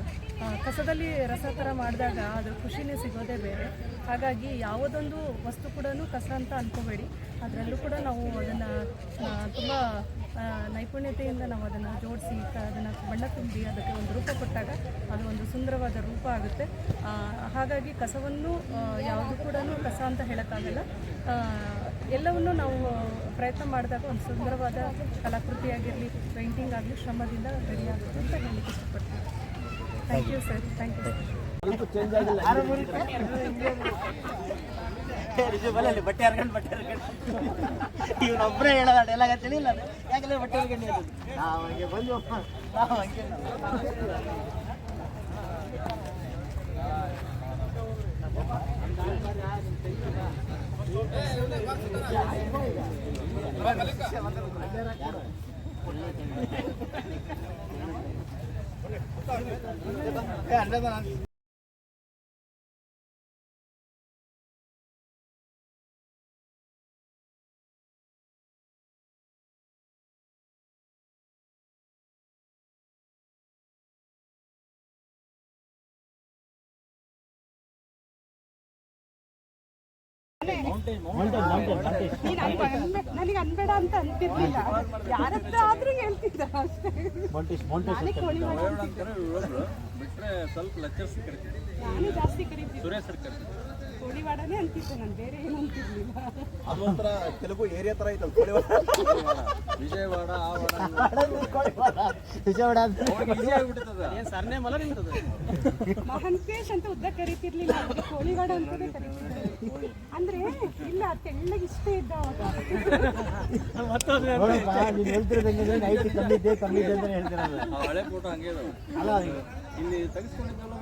ಕಸದಲ್ಲಿ ರಸ ಥರ ಮಾಡಿದಾಗ ಅದ್ರ ಖುಷಿನೇ ಸಿಗೋದೇ ಬೇರೆ. ಹಾಗಾಗಿ ಯಾವುದೊಂದು ವಸ್ತು ಕೂಡ ಕಸ ಅಂತ ಅನ್ಕೋಬೇಡಿ. ಅದರಲ್ಲೂ ಕೂಡ ನಾವು ಅದನ್ನು ತುಂಬ ನೈಪುಣ್ಯತೆಯಿಂದ ನಾವು ಅದನ್ನು ಜೋಡಿಸಿ ಅದನ್ನು ಬಣ್ಣ ತುಂಬಿ ಅದಕ್ಕೆ ಒಂದು ರೂಪ ಕೊಟ್ಟಾಗ ಅದು ಒಂದು ಸುಂದರವಾದ ರೂಪ ಆಗುತ್ತೆ. ಹಾಗಾಗಿ ಕಸವನ್ನು ಯಾವುದು ಕೂಡ ಕಸ ಅಂತ ಹೇಳೋಕ್ಕಾಗಲ್ಲ. ಎಲ್ಲವನ್ನು ನಾವು ಪ್ರಯತ್ನ ಮಾಡಿದಾಗ ಒಂದು ಸುಂದರವಾದ ಕಲಾಕೃತಿಯಾಗಿರಲಿ, ಪೇಂಟಿಂಗ್ ಆಗಲಿ, ಶ್ರಮದಿಂದ ರೆಡಿ ಆಗುತ್ತೆ ಅಂತ ಹೇಳಲಿಕ್ಕೆ ಇಷ್ಟಪಡ್ತೀನಿ. Thank you sir thank you ಬಲ್ಲಲ್ಲಿ ಬಟ್ಟೆ ಹರ್ಕೊಂಡು ಬಟ್ಟೆ ಹರ್ಕೊಂಡು ಇವನೊಬ್ಬರೇ ಹೇಳೋದ ಡೈಲಾಗ್ ಅಂತೇಳಿ ಇಲ್ಲ ಯಾಕಂದ್ರೆ ಬಟ್ಟೆ ಹರ್ಕೊಂಡು ಹೇಳೋದು ನಾವು ಹಂಗೆ ಬಂದ್ವಪ್ಪ ನಾವು ಹಂಗೆ ಏ, ಅಂದ್ರೆ ನಾನು ನೀನ್ ನನಗೆ ಅನ್ಬೇಡ ಅಂತ ಅಂತಿರ್ಲಿಲ್ಲ. ಯಾರತ್ರ ಆದ್ರೂ ಹೇಳ್ತಿದ್ದ ಅಷ್ಟೇ. ನಾನೇ ಕೋಳಿ ಮಾಡ ಬಿಟ್ಟರೆ ಸ್ವಲ್ಪ ಲೆಕ್ಚರ್ಸ್ ಕರಿತೀವಿ ನಾನು ಜಾಸ್ತಿ ಸುರೇಶ್ ಸರ್ ಕರಿತೀವಿ ಕೋಳಿವಾಡನೇ ಅಂತಿದ್ದೆ ನಾನು ಬೇರೆ ಏನು ಅಂತಿರ್ಲಿಲ್ಲ. ಅದು ಒಂಥರ ತೆಲುಗು ಏರಿಯಾ ತರ ಐತಲ್ಲ ಕೋಳಿವಾಡ. ವಿಜಯವಾಡ ಆ ವಾಡ ವಿಜಯವಾಡ ಏನು ಸರ್ನೇ ಮಲ ನಿಂತದ? ಮಹಂತೇಶ್ ಅಂತ ಉದ್ದ ಕರಿತಿರ್ಲಿಲ್ಲ ಅವ್ರಿಗೆ ಕೋಳಿವಾಡ ಅಂತಲೇ ಕರಿತಿದ್ರು ಅಂದ್ರೆ ಇಲ್ಲ ತೆಳ್ಳಗೆ ಇಷ್ಟೇ ಇದ್ದ ಅವಾಗ. ನೋಡಪ್ಪ ನೀನು ಹೇಳ್ತಿರೋದಂಗೆ ನೈಟ್ ಕಮ್ಮಿದ್ದೆ ಕಮ್ಮಿದ್ದೆ ಅಂತ ಹೇಳ್ತಿರೋದು. ಹಳೆ ಫೋಟೋ ಹಂಗೆ ಇದಾವೆ ಅಲ್ಲ ಇಲ್ಲಿ ತೆಗೆಸ್ಕೊಂಡಿದ್ದೆಲ್ಲ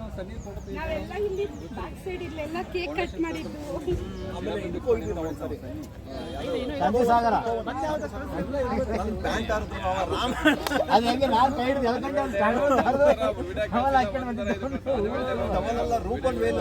ನಾವೆಲ್ಲ ಇಲ್ಲಿ ಬ್ಯಾಕ್ ಸೈಡ್ ಇಲ್ಲೆಲ್ಲ ಕೇಕ್ ಕಟ್ ಮಾಡಿದ್ದು. ಅದು ಹೆಂಗೆ ನಾನು ಕೈ ಹಿಡಿದು ಎಳ್ಕೊಂಡೆ ಅವ್ನು ತಗೊಂಡು ಹರ್ದು ಆಮೇಲೆ ಹಾಕ್ಕೊಂಡು ಬಂದಿದ್ದು. ಟವಲೆಲ್ಲ ರೂಪನ್ ವೇಲ್.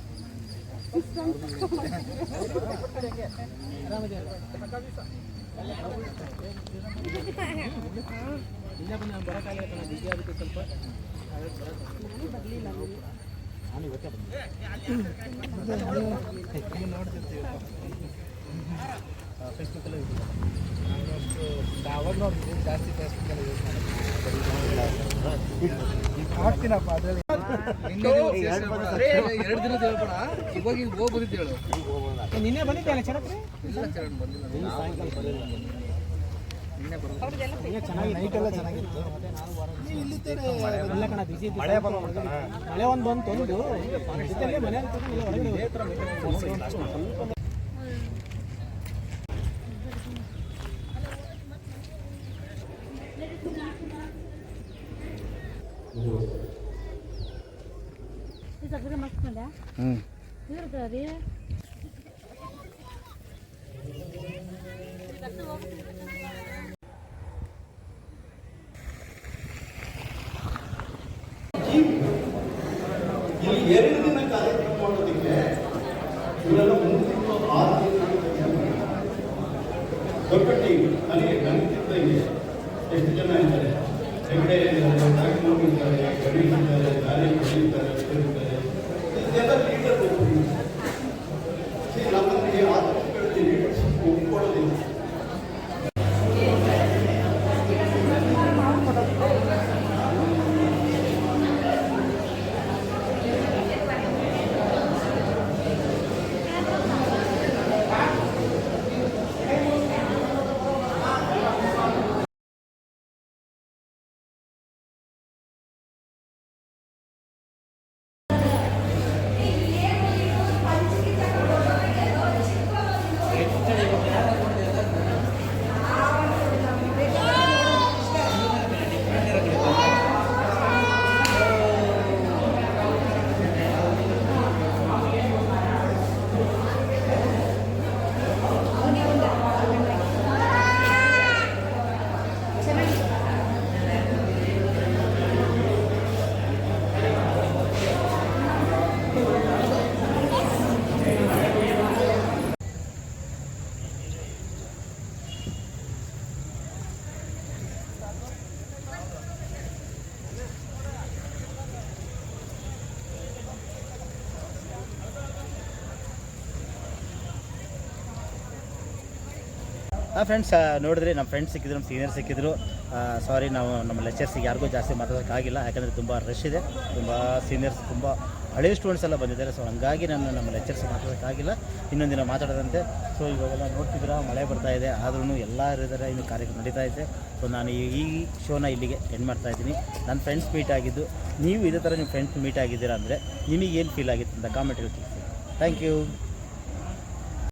ಇಲ್ಲ ನಾನು ಸ್ವಲ್ಪ ನಾನು ಇವತ್ತೇ ಬಂದೆ ಫೇಸ್ಬುಕ್ಕಲ್ಲೇ ಅವಾಗ ನೋಡ್ತೀವಿ ಜಾಸ್ತಿ ಫೇಸ್ಬುಕ್ಕಲ್ಲಿ ಯೂಸ್ ಮಾಡ್ತೀನಪ್ಪ ಅದರಲ್ಲಿ. ಎರಡು ದಿನ ಹೇಳ್ಬೇಡ ಇವಾಗ ಈಗ ಹೋಗಿ ಬಂದಿದ್ದು ಹೇಳು. ನಿನ್ನೆ ಬಂದಿದ್ದೆ ಅಲ್ಲ ಚೆನ್ನಾಗಿ ಇಲ್ಲ ಚರಣ್ ಬಂದಿಲ್ಲ ಸಾಯಂಕಾಲ ಬರಲಿಲ್ಲ ಚೆನ್ನಾಗಿ ನೈಟ್ ಎಲ್ಲ ಚೆನ್ನಾಗಿತ್ತು. ಮಳೆ ಮಳೆ ಒಂದು ಬಂತು ಒಂದು ಮನೆ ಅಂತ ಹೊರಗಡೆ ಹೋಗಿ. ಹ್ಞೂ ಇಲ್ಲಿ ಎರಡು ದಿನ ಕಾರ್ಯಕ್ರಮ ಮಾಡೋದಕ್ಕೆ ಇವರೆಲ್ಲ ಮೂರು ತಿಂಗಳು ಆರು ತಿಂಗಳು ದೊಡ್ಡ ಟೀಮ್ ನನಗೆ ನನಗಿಂತ ಇಲ್ಲಿ ಎಷ್ಟು ಜನ ಇದ್ದಾರೆ ಹೆಗಡೆ ಇದ್ದಾರೆ ನಾಗಮೋಹನ್ ಇದ್ದಾರೆ ಗಣೇಶ್ ಫ್ರೆಂಡ್ಸ್ ನೋಡಿದ್ರೆ ನಮ್ಮ ಫ್ರೆಂಡ್ಸ್ ಸಿಕ್ಕಿದ್ರು ನಮ್ಮ ಸೀನಿಯರ್ ಸಿಕ್ಕಿದ್ರು. ಸಾರಿ ನಾವು ನಮ್ಮ ಲೆಕ್ಚರ್ಸಿಗೆ ಯಾರಿಗೂ ಜಾಸ್ತಿ ಮಾತಾಡೋಕ್ಕಾಗಿಲ್ಲ ಯಾಕಂದರೆ ತುಂಬ ರಶ್ ಇದೆ. ತುಂಬ ಸೀನಿಯರ್ಸ್ ತುಂಬ ಹಳೆಯ ಸ್ಟೂಡೆಂಟ್ಸ್ ಎಲ್ಲ ಬಂದಿದ್ದಾರೆ. ಸೊ ಹಂಗಾಗಿ ನಾನು ನಮ್ಮ ಲೆಕ್ಚರ್ಸ್ ಮಾತಾಡೋಕ್ಕಾಗಿಲ್ಲ ಇನ್ನೊಂದು ದಿನ ಮಾತಾಡೋದಂತೆ. ಸೊ ಇವಾಗೆಲ್ಲ ನೋಡ್ತಿದ್ದೀರಾ? ಮಳೆ ಬರ್ತಾ ಇದೆ. ಆದ್ರೂ ಎಲ್ಲರೂ ಇದ್ದಾರೆ ಇನ್ನು ಕಾರ್ಯಕ್ರಮ ನಡೀತಾ ಇದೆ. ಸೊ ನಾನು ಈ ಶೋನ ಇಲ್ಲಿಗೆ ಎಂಡ್ ಮಾಡ್ತಾ ಇದ್ದೀನಿ. ನನ್ನ ಫ್ರೆಂಡ್ಸ್ ಮೀಟ್ ಆಗಿದ್ದು, ನೀವು ಇದೇ ಥರ ನಿಮ್ಮ ಫ್ರೆಂಡ್ಸ್ ಮೀಟ್ ಆಗಿದ್ದೀರಾ ಅಂದರೆ ನಿಮಗೇನು ಫೀಲ್ ಆಗಿತ್ತು ಅಂತ ಕಾಮೆಂಟ್ ಹೇಳ್ತೀನಿ ಥ್ಯಾಂಕ್ ಯು